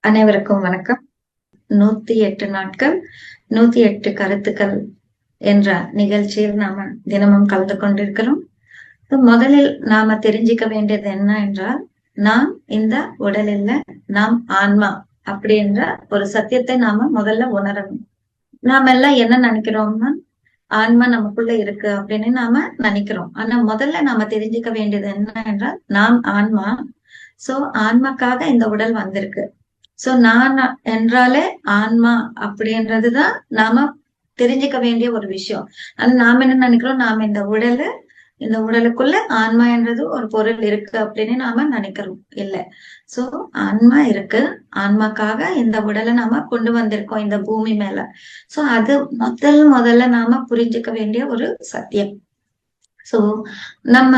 அனைவருக்கும் வணக்கம். நூத்தி எட்டு நாட்கள் நூத்தி எட்டு கருத்துக்கள் என்ற நிகழ்ச்சியில் நாம தினமும் கலந்து கொண்டிருக்கிறோம். முதலில் நாம தெரிஞ்சுக்க வேண்டியது என்ன என்றால் நாம் இந்த உடல் இல்ல நாம் ஆன்மா அப்படின்ற ஒரு சத்தியத்தை நாம முதல்ல உணரணும். நாம எல்லாம் என்ன நினைக்கிறோம்னா ஆன்மா நமக்குள்ள இருக்கு அப்படின்னு நாம நினைக்கிறோம். ஆனா முதல்ல நாம தெரிஞ்சுக்க வேண்டியது என்ன என்றால் நாம் ஆன்மா. சோ ஆன்மாக்காக இந்த உடல் வந்திருக்கு. சோ நான் என்றாலே ஆன்மா அப்படின்றதுதான் நாம தெரிஞ்சுக்க வேண்டிய ஒரு விஷயம். ஆனா நாம என்ன நினைக்கிறோம்? நாம இந்த உடலு இந்த உடலுக்குள்ள ஆன்மா என்றது ஒரு பொருள் இருக்கு அப்படின்னு நாம நினைக்கிறோம். இல்ல. சோ ஆன்மா இருக்கு. ஆன்மாக்காக இந்த உடலை நாம கொண்டு வந்திருக்கோம் இந்த பூமி மேல. சோ அது முதல் முதல்ல நாம புரிஞ்சுக்க வேண்டிய ஒரு சத்தியம். சோ நம்ம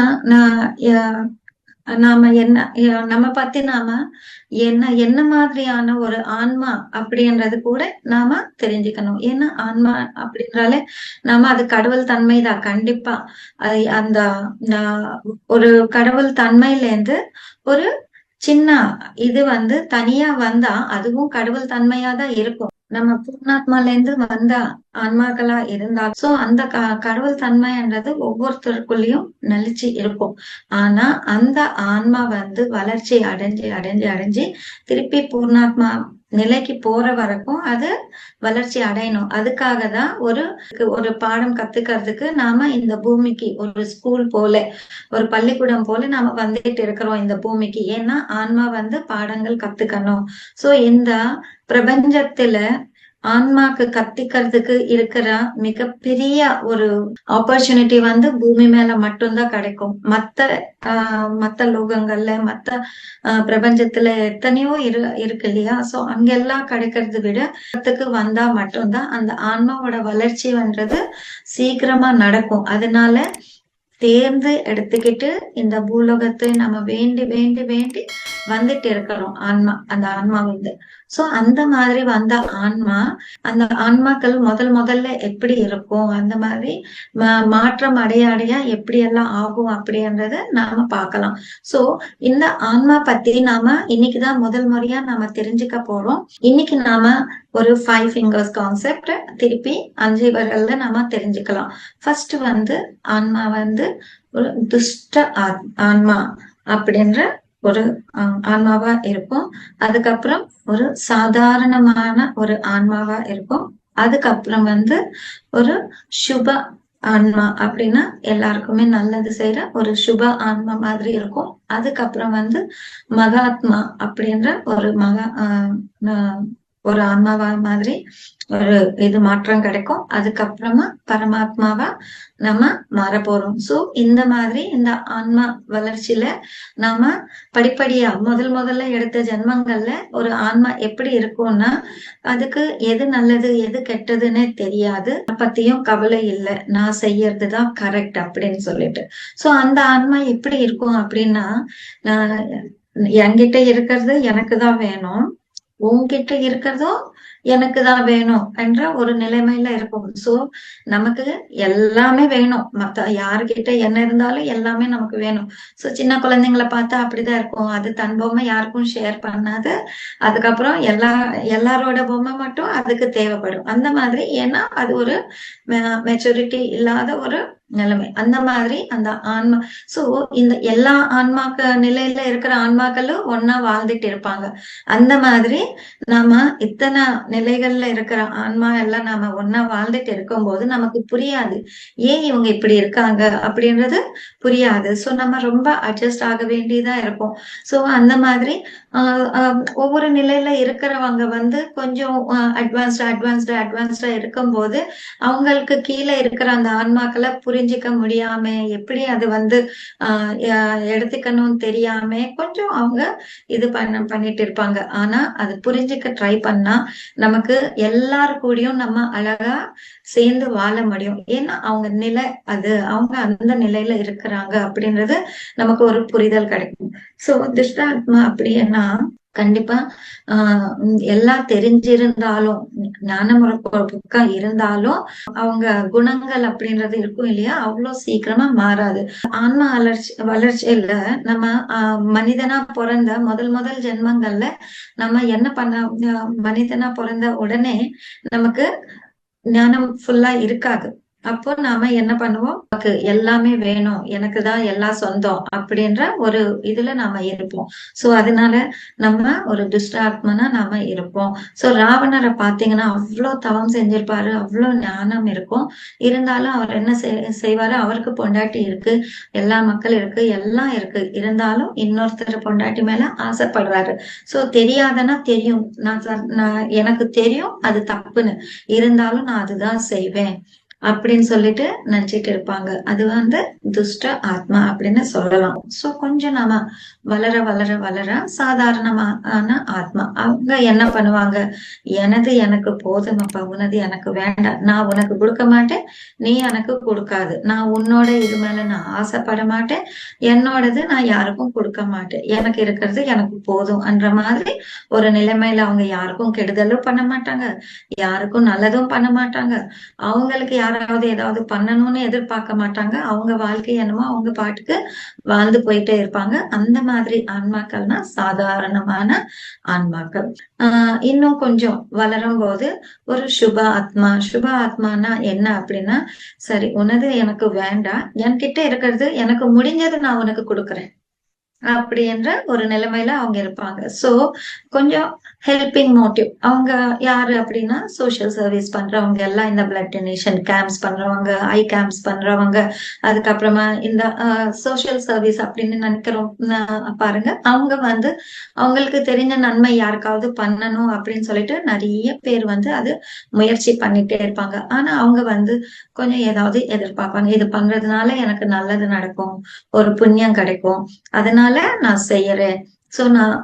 நாம என்ன நம்ம பத்தி நாம என்ன என்ன மாதிரியான ஒரு ஆன்மா அப்படின்றது கூட நாம தெரிஞ்சுக்கணும். ஏன்னா ஆன்மா அப்படின்றாலே நாம அது கடவுள் தன்மைதான். கண்டிப்பா. அந்த ஒரு கடவுள் தன்மையில இருந்து ஒரு சின்ன இது வந்து தனியா வந்தா அதுவும் கடவுள் தன்மையா தான் இருக்கும். நம்ம பூர்ணாத்மால இருந்து வந்த ஆன்மாக்களா இருந்தால் சோ அந்த க கடவுள் தன்மைன்றது ஒவ்வொருத்தருக்குள்ளயும் நலிச்சு இருக்கும். ஆனா அந்த ஆன்மா வந்து வளர்ச்சி அடைஞ்சு அடைஞ்சு அடைஞ்சு திருப்பி பூர்ணாத்மா நிலைக்கு போற வரைக்கும் அது வளர்ச்சி அடையணும். அதுக்காக தான் ஒரு ஒரு பாடம் கத்துக்கிறதுக்கு நாம இந்த பூமிக்கு ஒரு ஸ்கூல் போல ஒரு பள்ளிக்கூடம் போல நாம வந்துட்டு இருக்கிறோம் இந்த பூமிக்கு. ஏன்னா ஆன்மா வந்து பாடங்கள் கத்துக்கணும். சோ இந்த பிரபஞ்சத்துல ஆன்மாக்கு கத்திக்கிறதுக்கு இருக்கிற மிகப்பெரிய ஒரு ஆப்பர்ச்சுனிட்டி வந்து பூமி மேல மட்டும்தான் கிடைக்கும். மத்த ஆஹ் மத்த லோகங்கள்ல மத்த பிரபஞ்சத்துல எத்தனையோ இரு இருக்கு இல்லையா? சோ அங்கெல்லாம் கிடைக்கிறது விட வந்தா மட்டும்தான் அந்த ஆன்மாவோட வளர்ச்சின்றது சீக்கிரமா நடக்கும். அதனால தேர்ந்து எடுத்துக்கிட்டு இந்த பூலோகத்தை நம்ம வேண்டி வேண்டி வேண்டி வந்துட்டு இருக்கிறோம் ஆன்மா அந்த ஆன்மா வந்து. சோ அந்த மாதிரி வந்த ஆன்மா அந்த ஆன்மாக்கள் முதல் முதல்ல எப்படி இருக்கும்? அந்த மாதிரி மாற்றம் அடைய அடைய எப்படி எல்லாம் ஆகும் அப்படின்றத நாம பார்க்கலாம். சோ இந்த ஆன்மா பத்தி நாம இன்னைக்குதான் முதல் முறையா நாம தெரிஞ்சுக்க போறோம். இன்னைக்கு நாம ஒரு ஃபைவ் ஃபிங்கர்ஸ் கான்செப்ட் திருப்பி அஞ்சு வரல்ல நாம தெரிஞ்சுக்கலாம். ஃபர்ஸ்ட் வந்து ஆன்மா வந்து ஒரு துஷ்ட ஆன்மா அப்படின்ற ஒரு ஆன்மாவா இருக்கும் அதுக்கப்புறம் ஒரு சாதாரணமான ஒரு ஆன்மாவா இருக்கும் அதுக்கப்புறம் வந்து ஒரு சுப ஆன்மா அப்படின்னா எல்லாருக்குமே நல்லது செய்யற ஒரு சுப ஆன்மா மாதிரி இருக்கும். அதுக்கப்புறம் வந்து மகாத்மா அப்படின்ற ஒரு மகா ஒரு ஆன்மாவா மாதிரி ஒரு இது மாற்றம் கிடைக்கும். அதுக்கப்புறமா பரமாத்மாவா நம்ம மாற போறோம் சோ இந்த மாதிரி இந்த ஆன்மா வளர்ச்சியில நாம படிப்படியா முதல் முதல்ல எடுத்த ஜென்மங்கள்ல ஒரு ஆன்மா எப்படி இருக்கும்னா அதுக்கு எது நல்லது எது கெட்டதுன்னே தெரியாது. பத்தியும் கவலை இல்லை. நான் செய்யறதுதான் கரெக்ட் அப்படின்னு சொல்லிட்டு. சோ அந்த ஆன்மா எப்படி இருக்கும் அப்படின்னா நான் என்கிட்ட இருக்கிறது எனக்கு தான் வேணும். உன்கிட்ட இருக்கிறதும் எனக்கு தான் வேணும் என்ற ஒரு நிலைமையில இருக்கும் சோ நமக்கு எல்லாமே வேணும். மத்த யாருக்கிட்ட என்ன இருந்தாலும் எல்லாமே நமக்கு வேணும். சோ சின்ன குழந்தைங்களை பார்த்தா அப்படிதான் இருக்கும். அது தன் பொம்மை யாருக்கும் ஷேர் பண்ணாது. அதுக்கப்புறம் எல்லா எல்லாரோட பொம்மை மட்டும் அதுக்கு தேவைப்படும். அந்த மாதிரி ஏன்னா அது ஒரு மெச்சூரிட்டி இல்லாத ஒரு நிலைமை. அந்த மாதிரி அந்த ஆன்மா. சோ இந்த எல்லா ஆன்மாக்க நிலையில இருக்கிற ஆன்மாக்களும் ஒன்னா வாழ்ந்துட்டு இருப்பாங்க. அந்த மாதிரி நாம இத்தனை நிலைகள்ல இருக்கிற ஆன்மா எல்லாம் நாம ஒன்னா வாழ்ந்துட்டு இருக்கும் போது நமக்கு புரியாது. ஏன் இவங்க இப்படி இருக்காங்க? அப்படின்றது புரியாது. சோ நம்ம ரொம்ப அட்ஜஸ்ட் ஆக வேண்டியதா இருக்கும். சோ அந்த மாதிரி ஒவ்வொரு நிலையில இருக்கிறவங்க வந்து கொஞ்சம் அட்வான்ஸ்டா அட்வான்ஸ்டா அட்வான்ஸ்டா இருக்கும் போது அவங்களுக்கு கீழே இருக்கிற அந்த ஆன்மாக்களை புரிய புரிஞ்சிக்க முடியாம எப்படி அது வந்து ஆஹ் எடுத்துக்கணும்னு தெரியாம கொஞ்சம் அவங்க இது பண்ண பண்ணிட்டு இருப்பாங்க. ஆனா அது புரிஞ்சுக்க ட்ரை பண்ணா நமக்கு எல்லாரு கூடயும் நம்ம அழகா சேர்ந்து வாழ முடியும். ஏன்னா அவங்க நிலை அது அவங்க அந்த நிலையில இருக்கிறாங்க அப்படின்றது நமக்கு ஒரு புரிதல் கிடைக்கும். சோ துஷ்டாத்மா அப்படின்னா கண்டிப்பா. ஆஹ் எல்லாம் தெரிஞ்சிருந்தாலும் ஞானமுறை புக்கா இருந்தாலும் அவங்க குணங்கள் அப்படின்றது இருக்கும் இல்லையா? அவ்வளவு சீக்கிரமா மாறாது. ஆன்ம வளர்ச்சி வளர்ச்சியில நம்ம மனிதனா பிறந்த முதல் முதல் ஜென்மங்கள்ல நம்ம என்ன பண்ண மனிதனா பிறந்த உடனே நமக்கு ஞானம் ஃபுல்லா இருக்காது. அப்போ நாம என்ன பண்ணுவோம்? நமக்கு எல்லாமே வேணும் எனக்கு தான் எல்லாம் சொந்தம் அப்படின்ற ஒரு இதுல நாம இருப்போம். சோ அதனால நம்ம ஒரு துஷ்டாத்மனா நாம இருப்போம். சோ ராவணரை பாத்தீங்கன்னா அவ்வளவு தவம் செஞ்சிருப்பாரு அவ்வளவு ஞானம் இருக்கும். இருந்தாலும் அவர் என்ன செய்- செய்வாரு? அவருக்கு பொண்டாட்டி இருக்கு எல்லா மக்கள் இருக்கு எல்லாம் இருக்கு. இருந்தாலும் இன்னொருத்தர் பொண்டாட்டி மேல ஆசைப்படுறாரு. சோ தெரியாதனா தெரியும். நான் நான் எனக்கு தெரியும் அது தப்புன்னு. இருந்தாலும் நான் அதுதான் செய்வேன். அப்படின்னு சொல்லிட்டு நினைச்சிட்டு இருப்பாங்க. அது வந்து துஷ்ட ஆத்மா அப்படின்னு சொல்லலாம். சோ கொஞ்சம் நாம வளர வளர வளர சாதாரணமான ஆத்மா. அவங்க என்ன பண்ணுவாங்க? எனது எனக்கு போதுமப்பா உனது எனக்கு வேண்டாம். நான் உனக்கு கொடுக்க மாட்டேன். நீ எனக்கு கொடுக்காது. நான் உன்னோட இது மேல நான் ஆசைப்பட மாட்டேன். என்னோடது நான் யாருக்கும் கொடுக்க மாட்டேன். எனக்கு இருக்கிறது எனக்கு போதும் என்ற மாதிரி ஒரு நிலைமையில அவங்க யாருக்கும் கெடுதலும் பண்ண மாட்டாங்க. யாருக்கும் நல்லதும் பண்ண மாட்டாங்க. அவங்களுக்கு யாராவது ஏதாவது பண்ணணும்னு எதிர்பார்க்க மாட்டாங்க. அவங்க வாழ்க்கை என்னமோ அவங்க பாட்டுக்கு வாழ்ந்து போயிட்டே இருப்பாங்க. அந்த மாதிரி ஆன்மாக்கள்னா சாதாரணமான ஆன்மாக்கள். ஆஹ் இன்னும் கொஞ்சம் வளரும் போது ஒரு சுப ஆத்மா. சுப ஆத்மானா என்ன அப்படின்னா சரி உனது எனக்கு வேண்டாம். என்கிட்ட இருக்கிறது எனக்கு முடிஞ்சது நான் உனக்கு கொடுக்குறேன். அப்படின்ற ஒரு நிலைமையில அவங்க இருப்பாங்க. சோ கொஞ்சம் ஹெல்பிங் மோட்டிவ் அவங்க யாரு அப்படின்னா சோசியல் சர்வீஸ் பண்றவங்க எல்லாம் இந்த பிளட் டொனேஷன் கேம்ப்ஸ் பண்றவங்க ஐ கேம்ப்ஸ் பண்றவங்க. அதுக்கப்புறமா இந்த சோசியல் சர்வீஸ் அப்படின்னு நினைக்கிறோம் பாருங்க. அவங்க வந்து அவங்களுக்கு தெரிஞ்ச நன்மை யாருக்காவது பண்ணணும் அப்படின்னு சொல்லிட்டு நிறைய பேர் வந்து அது முயற்சி பண்ணிட்டே இருப்பாங்க. ஆனா அவங்க வந்து கொஞ்சம் ஏதாவது எதிர்பார்ப்பாங்க. இது பண்றதுனால எனக்கு நல்லது நடக்கும். ஒரு புண்ணியம் கிடைக்கும். அதனால நான் செய்யறேன். சோ நான்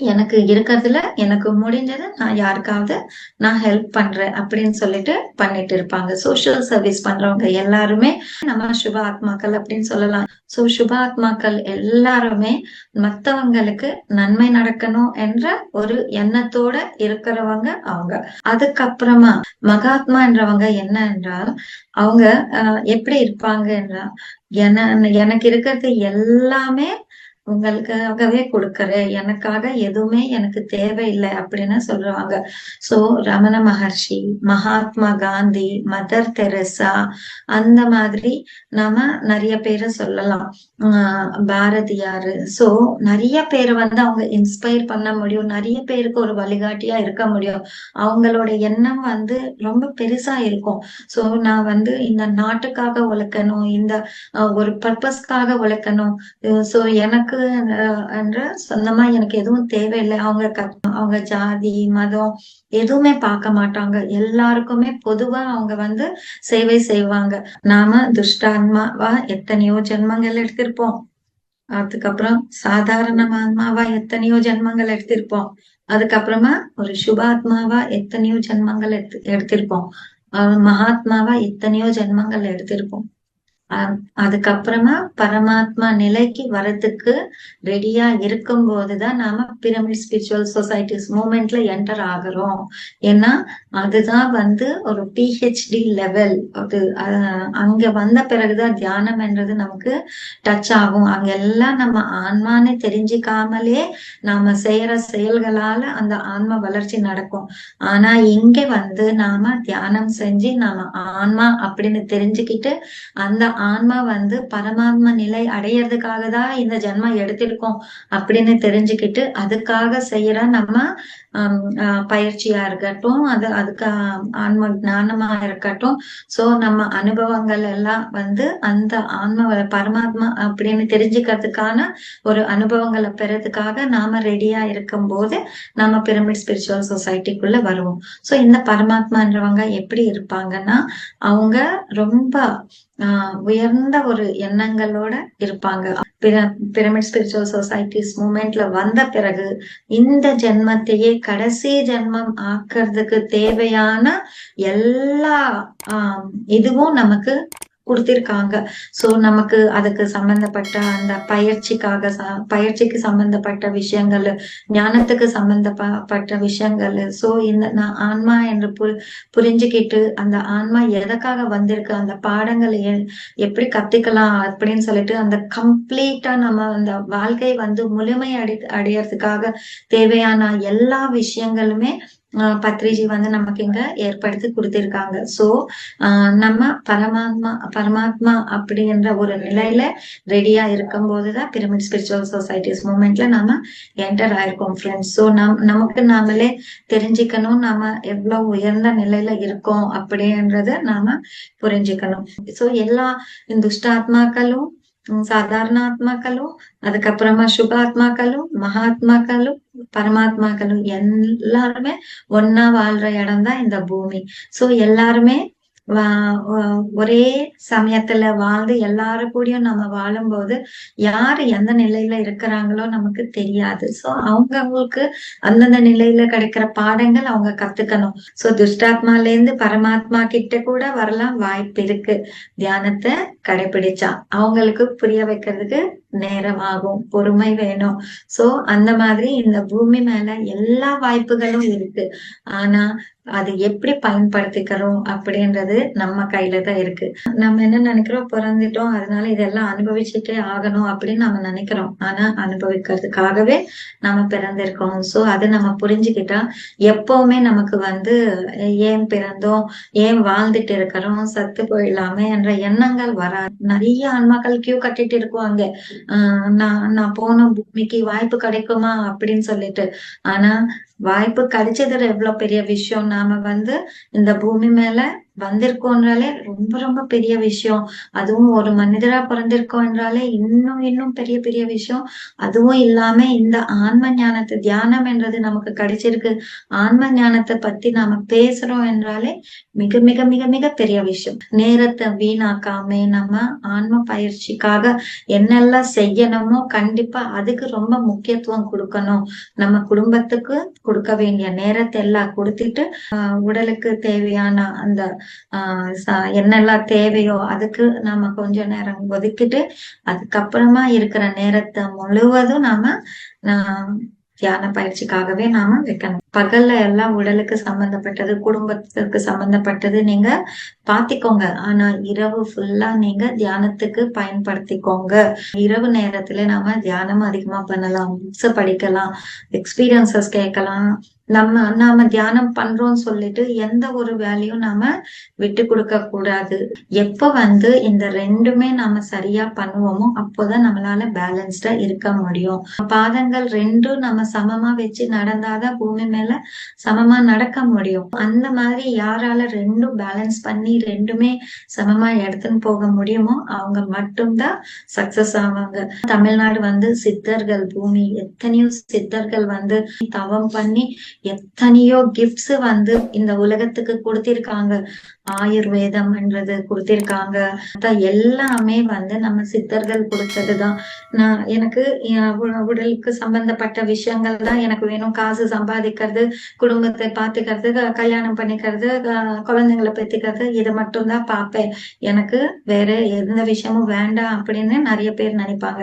எனக்கு இருக்கிறதுல எனக்கு முடிஞ்சது நான் யாருக்காவது நான் ஹெல்ப் பண்றேன் அப்படின்னு சொல்லிட்டு பண்ணிட்டு இருப்பாங்க. சோஷியல் சர்வீஸ் பண்றவங்க எல்லாருமே நம்ம சுப ஆத்மாக்கள் அப்படின்னு சொல்லலாம். சோ சுப ஆத்மாக்கள் எல்லாருமே மத்தவங்களுக்கு நன்மை நடக்கணும் என்ற ஒரு எண்ணத்தோட இருக்கிறவங்க அவங்க. அதுக்கப்புறமா மகாத்மா என்றவங்க என்ன என்றால் அவங்க எப்படி இருப்பாங்க என்றால் என எனக்கு இருக்கிறது எல்லாமே உங்களுக்காகவே கொடுக்கறேன். எனக்காக எதுவுமே எனக்கு தேவையில்லை அப்படின்னு சொல்றாங்க சோ ரமண மகர்ஷி மகாத்மா காந்தி மதர் தெரசா அந்த மாதிரி நாம நிறைய பேரை சொல்லலாம். பாரதியாரு. சோ நிறைய பேர் வந்து அவங்க இன்ஸ்பயர் பண்ண முடியும். நிறைய பேருக்கு ஒரு வழிகாட்டியா இருக்க முடியும். அவங்களோட எண்ணம் வந்து ரொம்ப பெருசா இருக்கும். சோ நான் வந்து இந்த நாட்டுக்காக உழைக்கணும் இந்த ஒரு பர்பஸ்க்காக உழைக்கணும். சோ எனக்கு என்ற சொந்தமா எனக்கு எதுவும் தேவையில்லை. அவங்க கத்- அவங்க ஜாதி மதம் எதுவுமே பார்க்க மாட்டாங்க. எல்லாருக்குமே பொதுவா அவங்க வந்து சேவை செய்வாங்க. நாம துஷ்டாத்மாவா எத்தனையோ ஜென்மங்கள் எடுத்திருப்போம். அதுக்கப்புறம் சாதாரணமாத்மாவா எத்தனையோ ஜென்மங்கள் எடுத்திருப்போம். அதுக்கப்புறமா ஒரு சுபாத்மாவா எத்தனையோ ஜென்மங்கள் எடுத்து எடுத்திருப்போம். மகாத்மாவா எத்தனையோ ஜென்மங்கள் எடுத்திருப்போம். அதுக்கப்புறமா பரமாத்மா நிலைக்கு வரத்துக்கு ரெடியா இருக்கும் போதுதான் நாம பிரமிட் ஸ்பிரிச்சுவல் சொசைட்டிஸ் மூமெண்ட்ல என்டர் ஆகுறோம். ஏன்னா அதுதான் வந்து ஒரு பிஹெச்டி லெவல் அது அங்க வந்த பிறகுதான் தியானம் என்றது நமக்கு டச் ஆகும். அங்க எல்லாம் நம்ம ஆன்மானே தெரிஞ்சுக்காமலே நாம செய்யற செயல்களால அந்த ஆன்ம வளர்ச்சி நடக்கும். ஆனா இங்க வந்து நாம தியானம் செஞ்சு நாம ஆன்மா அப்படின்னு தெரிஞ்சுக்கிட்டு அந்த ஆன்மா வந்து பரமாத்ம நிலை அடையிறதுக்காக தான் இந்த ஜென்மம் எடுத்திருக்கோம் அப்படின்னு தெரிஞ்சுக்கிட்டு அதுக்காக செய்யற நம்ம ஆஹ் பயிற்சியா இருக்கட்டும் அது அதுக்கு ஆன்ம ஞானமா இருக்கட்டும். சோ நம்ம அனுபவங்கள் எல்லாம் வந்து அந்த ஆன்ம பரமாத்மா அப்படின்னு தெரிஞ்சுக்கிறதுக்கான ஒரு அனுபவங்களை பெறதுக்காக நாம ரெடியா இருக்கும் போது நம்ம பிரமிட் ஸ்பிரிச்சுவல் சொசைட்டிக்குள்ள வருவோம். சோ இந்த பரமாத்மான்றவங்க எப்படி இருப்பாங்கன்னா அவங்க ரொம்ப ஆஹ் உயர்ந்த ஒரு எண்ணங்களோட இருப்பாங்க. பிரமிட் ஸ்பிரிச்சுவல் சொசைட்டிஸ் மூமெண்ட்ல வந்த பிறகு இந்த ஜென்மத்தையே கடைசி ஜென்மம் ஆக்குறதுக்கு தேவையான எல்லா ஆஹ் இதுவும் நமக்கு கொடுத்திருக்காங்க. சோ நமக்கு அதுக்கு சம்பந்தப்பட்ட அந்த பயிற்சிக்காக பயிற்சிக்கு சம்பந்தப்பட்ட விஷயங்கள் ஞானத்துக்கு சம்பந்தப்பட்ட விஷயங்கள். சோ இந்த நான் ஆன்மா என்று பு புரிஞ்சுக்கிட்டு அந்த ஆன்மா எதற்காக வந்திருக்கு அந்த பாடங்களை எப்படி கத்துக்கலாம் அப்படின்னு சொல்லிட்டு அந்த கம்ப்ளீட்டா நம்ம அந்த வாழ்க்கை வந்து முழுமை அடி அடையறதுக்காக தேவையான எல்லா விஷயங்களுமே பத்ரிஜி வந்து நமக்கு இங்க ஏற்படுத்தி கொடுத்திருக்காங்க. சோ நம்ம பரமாத்மா பரமாத்மா அப்படின்ற ஒரு நிலையில ரெடியா இருக்கும் போதுதான் பிரமிட் ஸ்பிரிச்சுவல் சொசைட்டிஸ் மூமெண்ட்ல நாம என்டர் ஆயிருக்கோம் ஃப்ரெண்ட்ஸ் சோ நம் நமக்கு நாமளே தெரிஞ்சுக்கணும் நாம எவ்வளவு உயர்ந்த நிலையில இருக்கோம் அப்படின்றத நாம புரிஞ்சுக்கணும். சோ எல்லா துஷ்டாத்மாக்களும் சாதாரண ஆத்மாக்களு அதுக்கப்புறமா சுகாத்மாக்களு மகாத்மாக்களு பரமாத்மாக்களு எல்லாருமே ஒன்னா வாழ்ற இடம் தான் இந்த பூமி சோ எல்லாருமே ஒரே சமயத்துல வாழ்ந்து எல்லாரு கூடயும் நம்ம வாழும்போது யாரு எந்த நிலையில இருக்கிறாங்களோ நமக்கு தெரியாது. சோ அவங்கவுங்களுக்கு அந்தந்த நிலையில கிடைக்கிற பாடங்கள் அவங்க கத்துக்கணும். சோ துஷ்டாத்மால இருந்து பரமாத்மா கிட்ட கூட வரலாம் வாய்ப்பு இருக்கு. தியானத்தை கடைபிடிச்சா. அவங்களுக்கு புரிய வைக்கிறதுக்கு நேரம் ஆகும் பொறுமை வேணும். சோ அந்த மாதிரி இந்த பூமி மேல எல்லா வாய்ப்புகளும் இருக்கு. ஆனா அது எப்படி பயன்படுத்திக்கிறோம் அப்படின்றது நம்ம கையில தான் இருக்கு. நம்ம என்ன நினைக்கிறோம்? பிறந்துட்டோம். அதனால இதெல்லாம் அனுபவிச்சுட்டே ஆகணும் அப்படின்னு நம்ம நினைக்கிறோம். ஆனா அனுபவிக்கிறதுக்காகவே நம்ம பிறந்திருக்கோம். சோ அதை நம்ம புரிஞ்சுக்கிட்டா எப்பவுமே நமக்கு வந்து ஏன் பிறந்தோம்? ஏன் வாழ்ந்துட்டு இருக்கிறோம்? சத்து போயிடலாமே என்ற எண்ணங்கள் வராது. நிறைய ஆன்மாக்கள் கியூ கட்டிட்டு இருக்குவாங்க. ஆஹ் நான் நான் போன பூமிக்கு வாய்ப்பு கிடைக்குமா அப்படின்னு சொல்லிட்டு. ஆனா வாய்ப்பு கிடைச்சது எவ்வளவு பெரிய விஷயம்? நாம வந்து இந்த பூமி மேல வந்திருக்கோன்றாலே ரொம்ப ரொம்ப பெரிய விஷயம். அதுவும் ஒரு மனிதரா பிறந்திருக்கோம் என்றாலே இன்னும் இன்னும் பெரிய பெரிய விஷயம். அதுவும் இல்லாம இந்த ஆன்ம ஞானத்தை தியானம் என்றது நமக்கு கிடைச்சிருக்கு. ஆன்ம ஞானத்தை பத்தி நாம பேசுறோம் என்றாலே மிக மிக மிக மிக பெரிய விஷயம். நேரத்தை வீணாக்காம நம்ம ஆன்ம பயிற்சிக்காக என்னெல்லாம் செய்யணுமோ கண்டிப்பா அதுக்கு ரொம்ப முக்கியத்துவம் கொடுக்கணும். நம்ம குடும்பத்துக்கு கொடுக்க வேண்டிய நேரத்தை எல்லாம் கொடுத்துட்டு உடலுக்கு தேவையான அந்த என்னெல்லாம் தேவையோ அதுக்கு நாம கொஞ்ச நேரம் ஒதுக்கிட்டு அதுக்கப்புறமா இருக்கிற நேரத்தை முழுவதும் நாம தியான பயிற்சிக்காகவே நாம வைக்கணும். பகல்ல எல்லாம் உடலுக்கு சம்பந்தப்பட்டது குடும்பத்திற்கு சம்பந்தப்பட்டது நீங்க பாத்திக்கோங்க. ஆனா இரவு ஃபுல்லா நீங்க தியானத்துக்கு பயன்படுத்திக்கோங்க. இரவு நேரத்துல நாம தியானம் அதிகமா பண்ணலாம் புக்ஸ் படிக்கலாம் எக்ஸ்பீரியன்சஸ் கேட்கலாம் நம்ம நாம தியானம் பண்றோம்னு சொல்லிட்டு எந்த ஒரு வேலையும் நாம விட்டு கொடுக்க கூடாது. எப்ப வந்து இந்த ரெண்டுமே நாம சரியா பண்ணுவோமோ அப்போதான் நம்மளால பேலன்ஸ்டா இருக்க முடியும். பாதங்கள் ரெண்டும் நம்ம சமமா வச்சு நடந்தாதான் பூமி மேல சமமா நடக்க முடியும். அந்த மாதிரி யாரால ரெண்டும் பேலன்ஸ் பண்ணி ரெண்டுமே சமமா எடுத்துன்னு போக முடியுமோ அவங்க மட்டும்தான் சக்சஸ் ஆவாங்க. தமிழ்நாடு வந்து சித்தர்கள் பூமி எத்தனையோ சித்தர்கள் வந்து தவம் பண்ணி எத்தனையோ கிஃப்ட்ஸ் வந்து இந்த உலகத்துக்கு கொடுத்திருக்காங்க. ஆயுர்வேதம்ன்றது கொடுத்திருக்காங்க. எல்லாமே வந்து நம்ம சித்தர்கள் கொடுத்ததுதான். நான் எனக்கு உடலுக்கு சம்பந்தப்பட்ட விஷயங்கள் தான் எனக்கு வேணும். காசு சம்பாதிக்கிறது குடும்பத்தை பாத்துக்கிறது கல்யாணம் பண்ணிக்கிறது குழந்தைங்களை பெற்றுக்கிறது இதை மட்டும் தான் பார்ப்பேன். எனக்கு வேற எந்த விஷயமும் வேண்டாம் அப்படின்னு நிறைய பேர் நினைப்பாங்க.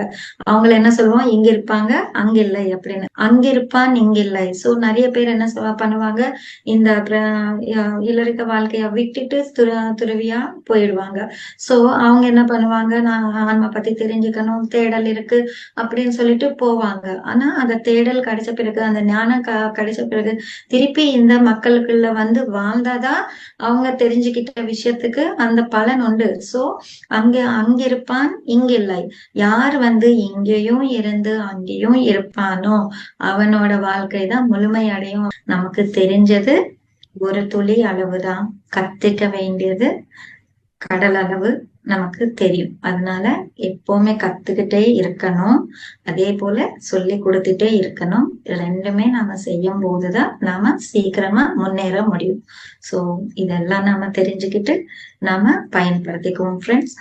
அவங்கள என்ன சொல்லுவோம்? இங்க இருப்பாங்க அங்க இல்லை அப்படின்னு. அங்க இருப்பான் இங்க இல்லை. சோ நிறைய பேர் என்ன பண்ணுவாங்க? இந்த இல்லறிக்க வாழ்க்கைய விட்டுட்டு துற துறவியா போயிடுவாங்க. சோ அவங்க என்ன பண்ணுவாங்க? நான் ஆன்மா பத்தி தெரிஞ்சுக்கணும் தேடல் இருக்கு அப்படின்னு சொல்லிட்டு போவாங்க. ஆனா அந்த தேடல் கிடைச்ச பிறகு அந்த ஞானம் கிடைச்ச பிறகு திருப்பி இந்த மக்களுக்குள்ள வந்து வாழ்ந்தாதான் அவங்க தெரிஞ்சுக்கிட்ட விஷயத்துக்கு அந்த பலன் உண்டு. சோ அங்க அங்க இருப்பான் இங்க இல்லை யார் வந்து இங்கேயும் இருந்து அங்கேயும் இருப்பானோ அவனோட வாழ்க்கை தான் முழுமையடையும் நமக்கு தெரிஞ்சது ஒரு துளி அளவுதான். கத்துக்க வேண்டியது கடல் அளவு நமக்கு தெரியும். அதனால எப்பவுமே கத்துக்கிட்டே இருக்கணும். அதே போல சொல்லி கொடுத்துட்டே இருக்கணும். ரெண்டுமே நாம செய்யும் போதுதான் நாம சீக்கிரமா முன்னேற முடியும். சோ இதெல்லாம் நாம தெரிஞ்சுக்கிட்டு நாம பயன்படுத்திக்குவோம் ஃப்ரெண்ட்ஸ்